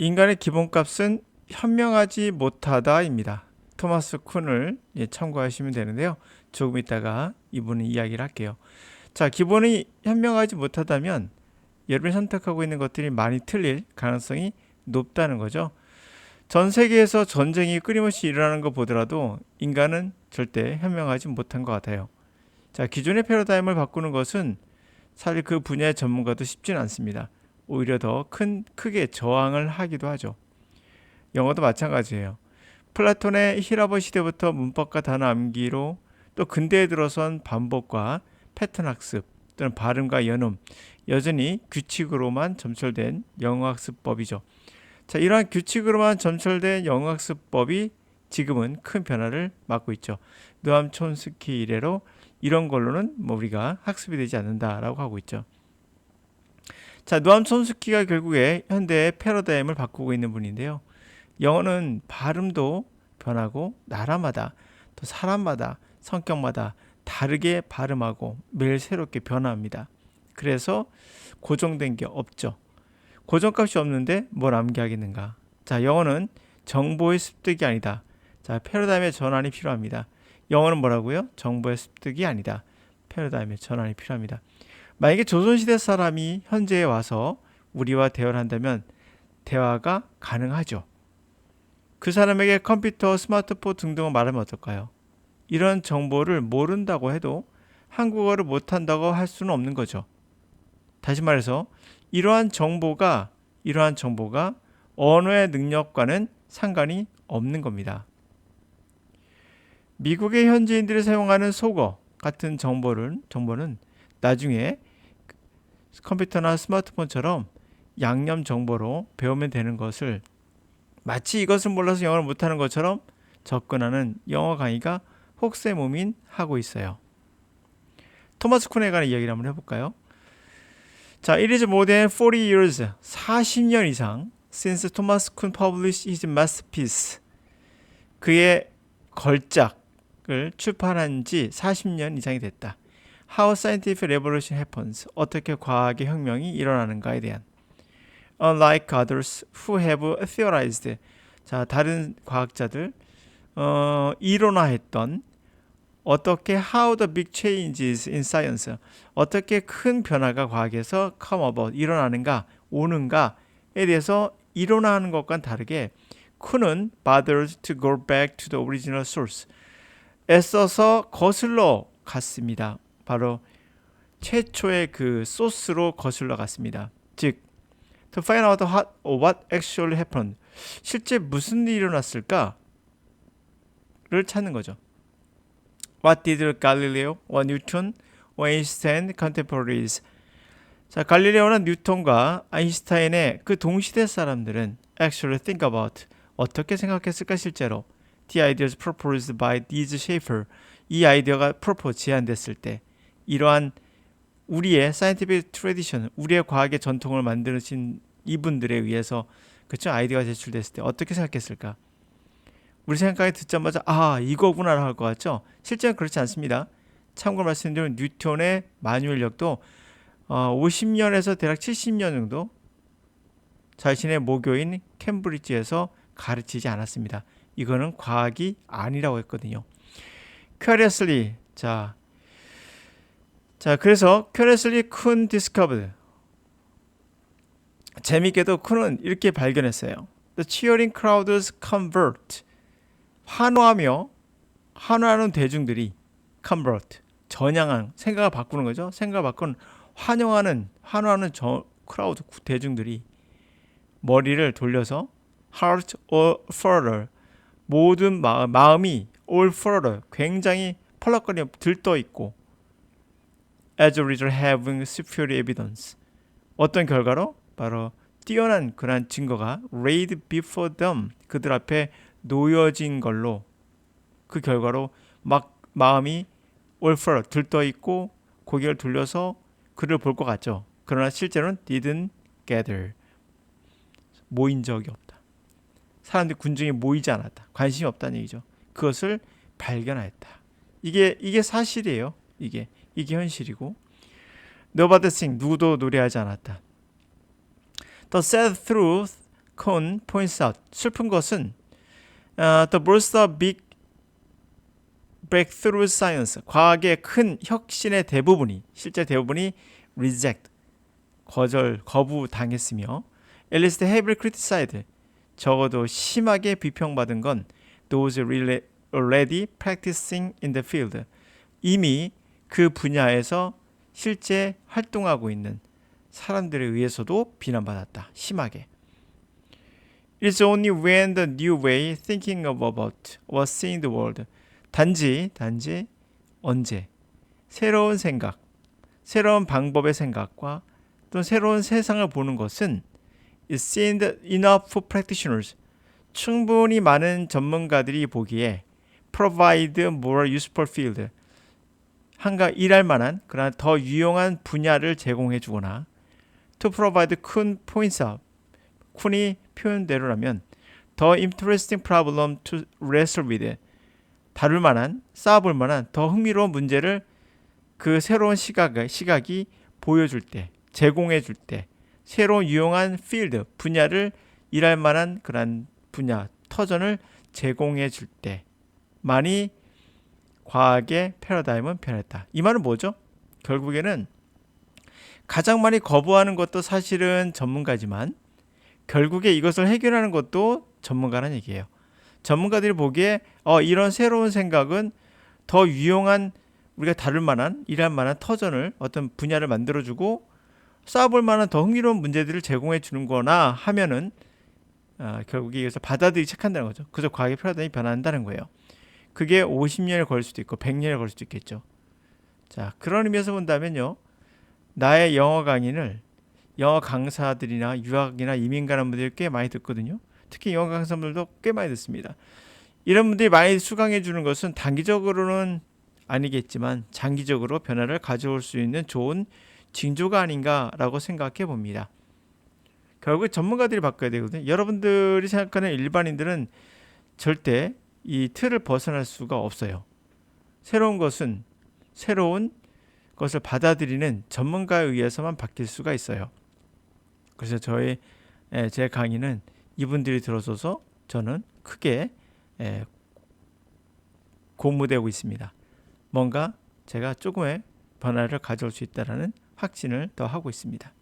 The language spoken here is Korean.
인간의 기본값은 현명하지 못하다입니다. 토마스 쿤을 예, 참고하시면 되는데요. 조금 있다가 이분은 이야기를 할게요. 자, 기본이 현명하지 못하다면 여러분이 선택하고 있는 것들이 많이 틀릴 가능성이 높다는 거죠. 전 세계에서 전쟁이 끊임없이 일어나는 거 보더라도 인간은 절대 현명하지 못한 것 같아요. 자, 기존의 패러다임을 바꾸는 것은 사실 그 분야의 전문가도 쉽지는 않습니다. 오히려 더 큰 크게 저항을 하기도 하죠. 영어도 마찬가지예요. 플라톤의 히라버 시대부터 문법과 단어 암기로 또 근대에 들어선 반복과 패턴 학습 또는 발음과 연음 여전히 규칙으로만 점철된 영어학습법이죠. 자, 이러한 규칙으로만 점철된 영어학습법이 지금은 큰 변화를 맞고 있죠. 노암 촌스키 이래로 이런 걸로는 뭐 우리가 학습이 되지 않는다라고 하고 있죠. 자, 노암 촌스키가 결국에 현대의 패러다임을 바꾸고 있는 분인데요. 영어는 발음도 변하고 나라마다 또 사람마다 성격마다 다르게 발음하고 매일 새롭게 변화합니다. 그래서 고정된 게 없죠. 고정값이 없는데 뭘 암기하겠는가? 자, 영어는 정보의 습득이 아니다. 자, 패러다임의 전환이 필요합니다. 영어는 뭐라고요? 정보의 습득이 아니다. 패러다임의 전환이 필요합니다. 만약에 조선시대 사람이 현재에 와서 우리와 대화를 한다면 대화가 가능하죠. 그 사람에게 컴퓨터, 스마트폰 등등을 말하면 어떨까요? 이런 정보를 모른다고 해도 한국어를 못한다고 할 수는 없는 거죠. 다시 말해서 이러한 정보가 이러한 정보가 언어의 능력과는 상관이 없는 겁니다. 미국의 현지인들이 사용하는 속어 같은 정보를 정보는 나중에 컴퓨터나 스마트폰처럼 양념 정보로 배우면 되는 것을 마치 이것을 몰라서 영어를 못하는 것처럼 접근하는 영어 강의가 혹세무민 하고 있어요. 토마스 쿤에 관한 이야기를 한번 해볼까요? 자, it is more than 40 years, 40년 이상 since Thomas Kuhn published his masterpiece. 그의 걸작을 출판한 지 40년 이상이 됐다. How scientific revolution happens. 어떻게 과학의 혁명이 일어나는가에 대한. Unlike others who have theorized. 자, 다른 과학자들 어, 이론화했던 어떻게 how the big changes in science 어떻게 큰 변화가 과학에서 come about 일어나는가 오는가에 대해서 이론화하는 것과는 다르게 쿤은 bothered to go back to the original source 애써서 거슬러 갔습니다. 바로 최초의 그 소스로 거슬러 갔습니다. 즉 to find out what, actually happened 실제 무슨 일이 일어났을까를 찾는 거죠. What did Galileo or Newton or Einstein contemporaries? 자, 갈릴레오나 뉴턴과 아인슈타인의 그 동시대 사람들은 actually think about 어떻게 생각했을까 실제로 the ideas proposed by these Schaeffer 이 아이디어가 propose 제안됐을 때 이러한 우리의 scientific tradition 우리의 과학의 전통을 만드신 이분들에 의해서 그쵸 아이디어가 제출됐을 때 어떻게 생각했을까? 우리 생각에 듣자마자 아 이거구나 할것 같죠? 실제는 그렇지 않습니다. 참고로 말씀드리면 뉴턴의 마뉴얼력도 어, 50년에서 대략 70년 정도 자신의 모교인 캠브리지에서 가르치지 않았습니다. 이거는 과학이 아니라고 했거든요. curiously 자, 자 그래서 curiously 큰 discovered 재밌게도 쿤은 이렇게 발견했어요. The cheering crowds convert. 환호하며 환호하는 대중들이 convert. 전향한 생각을 바꾸는 거죠. 생각을 바꾸는 환영하는 환호하는 저 크라우드 대중들이 머리를 돌려서 heart or further. 모든 마, 마음이 all further. 굉장히 펄럭거리 들떠 있고 as a result having superior evidence 어떤 결과로 바로 뛰어난 그러한 증거가 laid before them 그들 앞에 놓여진 걸로 그 결과로 막 마음이 올퍼 들떠 있고 고개를 돌려서 그를 볼 것 같죠. 그러나 실제로는 didn't gather 모인 적이 없다. 사람들이 군중에 모이지 않았다. 관심이 없다는 얘기죠. 그것을 발견하였다. 이게 이게 사실이에요. 이게 이게 현실이고 Nobody sing 누구도 노래하지 않았다. The sad truth Cohn points out 슬픈 것은 어, the most of big breakthrough science 과학의 큰 혁신의 대부분이 실제 대부분이 reject 거절 거부 당했으며 at least heavily criticized 적어도 심하게 비평받은 건 those really already practicing in the field 이미 그 분야에서 실제 활동하고 있는 사람들에 의해서도 비난받았다. 심하게. It's only when the new way thinking about was seeing the world. 단지 단지 언제 새로운 생각, 새로운 방법의 생각과 또 새로운 세상을 보는 것은 is seen enough practitioners. 충분히 많은 전문가들이 보기에 provide more useful field. 한가 일할 만한 그러나 더 유용한 분야를 제공해 주거나 to provide 큰 points up. 쿤이 표현대로라면 더 interesting problem to wrestle with. 다룰 만한, 쌓아볼 만한 더 흥미로운 문제를 그 새로운 시각, 시각이 보여줄 때, 제공해 줄 때, 새로운 유용한 필드, 분야를 일할 만한 그런 분야, 터전을 제공해 줄 때, 많이 과학의 패러다임은 변했다. 이 말은 뭐죠? 결국에는 가장 많이 거부하는 것도 사실은 전문가지만 결국에 이것을 해결하는 것도 전문가라는 얘기예요. 전문가들이 보기에 어, 이런 새로운 생각은 더 유용한 우리가 다룰 만한 일할 만한 터전을 어떤 분야를 만들어주고 쌓아볼 만한 더 흥미로운 문제들을 제공해 주는 거나 하면은 어, 결국에 이것을 받아들이기 시작한다는 거죠. 그래서 과학의 패러다임이 변한다는 거예요. 그게 50년을 걸릴 수도 있고 100년을 걸릴 수도 있겠죠. 자, 그런 의미에서 본다면요. 나의 영어 강의를 영어 강사들이나 유학이나 이민 가는 분들이 꽤 많이 듣거든요. 특히 영어 강사분들도 꽤 많이 듣습니다. 이런 분들이 많이 수강해 주는 것은 단기적으로는 아니겠지만 장기적으로 변화를 가져올 수 있는 좋은 징조가 아닌가라고 생각해 봅니다. 결국 전문가들이 바꿔야 되거든요. 여러분들이 생각하는 일반인들은 절대 이 틀을 벗어날 수가 없어요. 새로운 것은 새로운 것을 받아들이는 전문가에 의해서만 바뀔 수가 있어요. 그래서 저의 제 강의는 이분들이 들어서서 저는 크게 고무되고 있습니다. 뭔가 제가 조금의 변화를 가져올 수 있다라는 확신을 더 하고 있습니다.